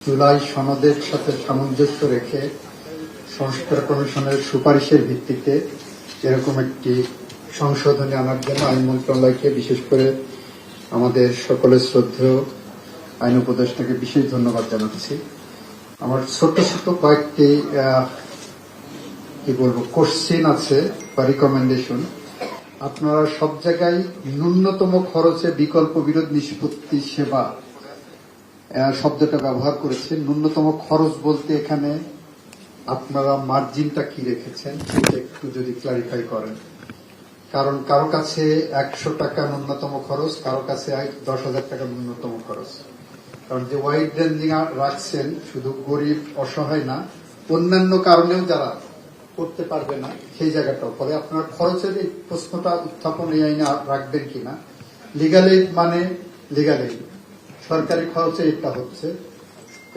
জুলাই সনদের সাথে সামঞ্জস্য রেখে সংস্কার কমিশনের সুপারিশের ভিত্তিতে এরকম একটি সংশোধনী আনার জন্য আইন মন্ত্রণালয়কে বিশেষ করে আমাদের সকলের শ্রদ্ধেয় আইন উপদেষ্টাকে বিশেষ ধন্যবাদ জানাচ্ছি। আমার ছোট ছোট কয়েকটি কি বলব কোশ্চেন আছে, বা রিকমেন্ডেশন আপনারা সব জায়গায় ন্যূনতম খরচে বিকল্প বিরোধ নিষ্পত্তি সেবা শব্দটা ব্যবহার করেছেন। ন্যূনতম খরচ বলতে এখানে আপনারা মার্জিনটা কি রেখেছেন সেটা একটু যদি ক্লারিফাই করেন। কারণ কারও কাছে একশো টাকা ন্যূনতম খরচ, কারও কাছে দশ হাজার টাকা ন্যূনতম খরচ। কারণ যে ওয়াইড রেঞ্জিং রাখছেন শুধু গরিব, অসহায় না, অন্যান্য কারণেও যারা করতে পারবে না সেই জায়গাটাও। ফলে আপনার খরচের এই প্রশ্নটা উত্থাপন এই আইনে রাখবেন কিনা? লিগাল এইড মানে লিগাল এইড সরকারি খরচে এটা হচ্ছে।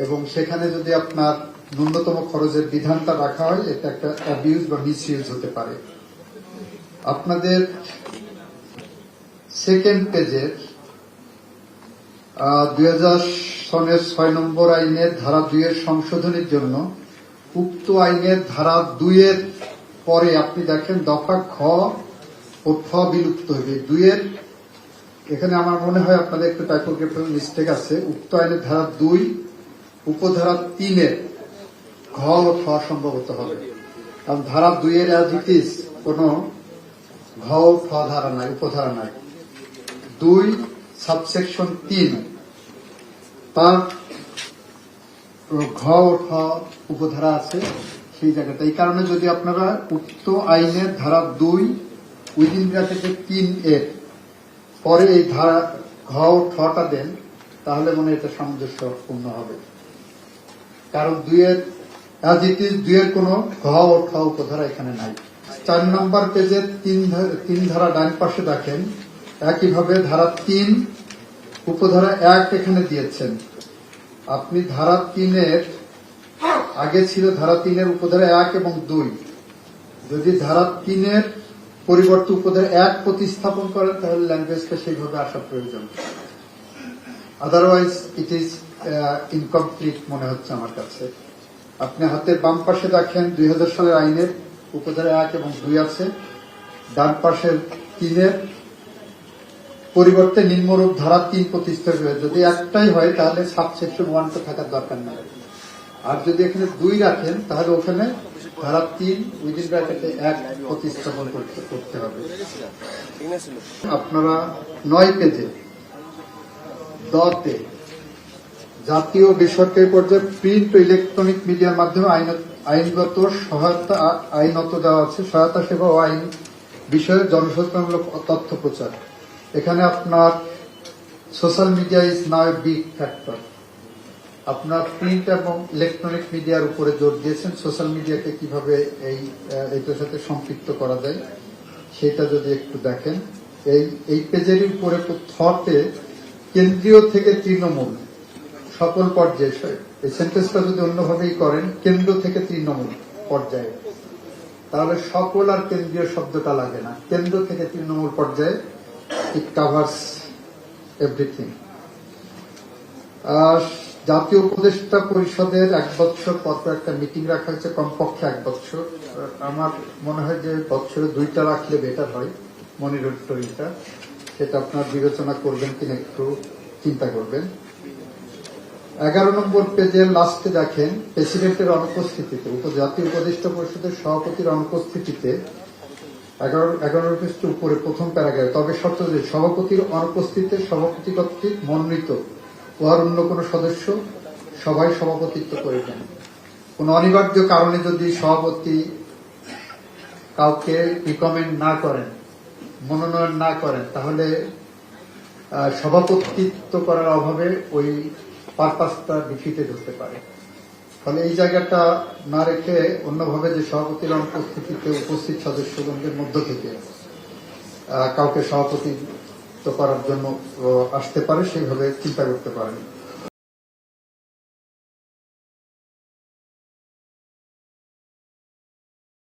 এবং সেখানে যদি আপনার ন্যূনতম খরচের বিধানটা রাখা হয়, এটা একটা অ্যাবিউজ বা মিস হতে পারে। আপনাদের সেকেন্ড পেজের দুই হাজার সনের ছয় নম্বর আইনের ধারা দুইয়ের সংশোধনের জন্য উক্ত আইনের ধারা দুইয়ের পরে আপনি দেখেন দফা খ ও ফ বিলুপ্ত হইবে। দুইয়ের এখানে আমার মনে হয় আপনাদের একটু টাইপোগ্রাফিক্যাল মিস্টেক আছে। উক্ত আইনের ধারা দুই, উপধারা তিনের ঘ ও সম্ভবত হবে। কারণ ধারা দুইয়ের অ্যাজ ইট ইজ কোন ঘ ঠ ধারা নাই, উপধারা নাই। দুই সাবসেকশন তিন, তার ঘ ঠ উপধারা আছে সেই জায়গাটা এই কারণে যদি আপনারা উক্ত আইনের ধারা দুই উইদিন ব্র্যাকেটে তিন এর পরে এই ধারা ঘ ঠটা দেন, তাহলে মনে হয় এটা সামঞ্জস্যপূর্ণ হবে। কারণ দুইয়ের দুইয়ের কোন ঘ ও ঠ উপধারা এখানে নাই। চার নম্বর পেজে তিন তিন ধারা ডান পাশে দেখেন, একইভাবে ধারা তিন উপধারা এক এখানে দিয়েছেন। আপনি ধারা তিনের, আগে ছিল ধারা তিনের উপধারা এক এবং দুই। যদি ধারা তিনের পরিবর্তে উপধারা এক প্রতিস্থাপন করেন তাহলে ল্যাঙ্গুয়েজটা সেইভাবে আসা প্রয়োজন। আদারওয়াইজ ইট ইজ ইনকমপ্লিট মনে হচ্ছে আমার কাছে। আপনি হাতের বাম পাশে দেখেন, দুই হাজার সালের আইনের উপধারা এক এবং দুই আছে। ডান পাশের তিনের পরিবর্তে নিম্নরূপ ধারা তিন প্রতিষ্ঠা যদি একটাই হয়, তাহলে সাবসেকশন ওয়ানটা থাকার দরকার নেই। আর যদি এখানে দুই রাখেন, তাহলে ওখানে ধারা তিন উইদিন ব্র্যাকেটে এক প্রতিস্থাপন করতে হবে। আপনারা নয় পেজে দতে জাতীয় বেসরকারি পর্যায়ে প্রিন্ট ও ইলেকট্রনিক মিডিয়ার মাধ্যমে আইন- আইনগত সহায়তা আইনত দেওয়া আছে। সহায়তা সেবা ও আইন বিষয়ে জনসচেতনমূলক তথ্য প্রচার। এখানে আপনার social media is now big factor আপনার প্রিন্ট এবং ইলেকট্রনিক মিডিয়ার উপরে জোর দিয়েছেন। সোশ্যাল মিডিয়াকে কীভাবে এই এটার সাথে সম্পৃক্ত করা যায়, সেটা যদি একটু দেখেন। এই এই পেজের উপরে থটে কেন্দ্রীয় থেকে তৃণমূল, সকল পর্যায়ে এই সেন্টেন্সটা যদি অন্যভাবেই করেন, কেন্দ্র থেকে তৃণমূল পর্যায়ে, তাহলে সকল আর কেন্দ্রীয় শব্দটা লাগে না। কেন্দ্র থেকে তৃণমূল পর্যায়ে ইট কাভার্স এভরিথিং আর জাতীয় উপদেষ্টা পরিষদের এক বছর পর একটা মিটিং রাখা হয়েছে, কমপক্ষে এক বছর আমার মনে হয় যে বছরে দুইটা রাখলে বেটার হয় মনিটরিংটা সেটা আপনার বিবেচনা করবেন কিনা একটু চিন্তা করবেন। এগারো নম্বর পেজের লাস্টে দেখেন প্রেসিডেন্টের অনুপস্থিতিতে জাতীয় উপদেষ্টা পরিষদের সভাপতির অনুপস্থিতিতে, এগারো পৃষ্ঠ উপরে প্রথম প্যারাগ্রাফ, তবে শর্ত যে সভাপতির অনুপস্থিতিতে সভাপতি কর্তৃক মনোনীত উহার অন্য কোন সদস্য সবাই সভাপতিত্ব করিবেন। কোন অনিবার্য কারণে যদি সভাপতি কাউকে রিকমেন্ড না করেন, মনোনয়ন না করেন, তাহলে সভাপতিত্ব করার অভাবে ওই পারপাসটা ডিফিটেড হতে পারে। ফলে এই জায়গাটা না রেখে অন্যভাবে যে সভাপতির অনুপস্থিতিতে উপস্থিত সদস্যগণের মধ্য থেকে কাউকে সভাপতিত্ব করার জন্য আসতে পারে সেইভাবে চিন্তা করতে পারেন।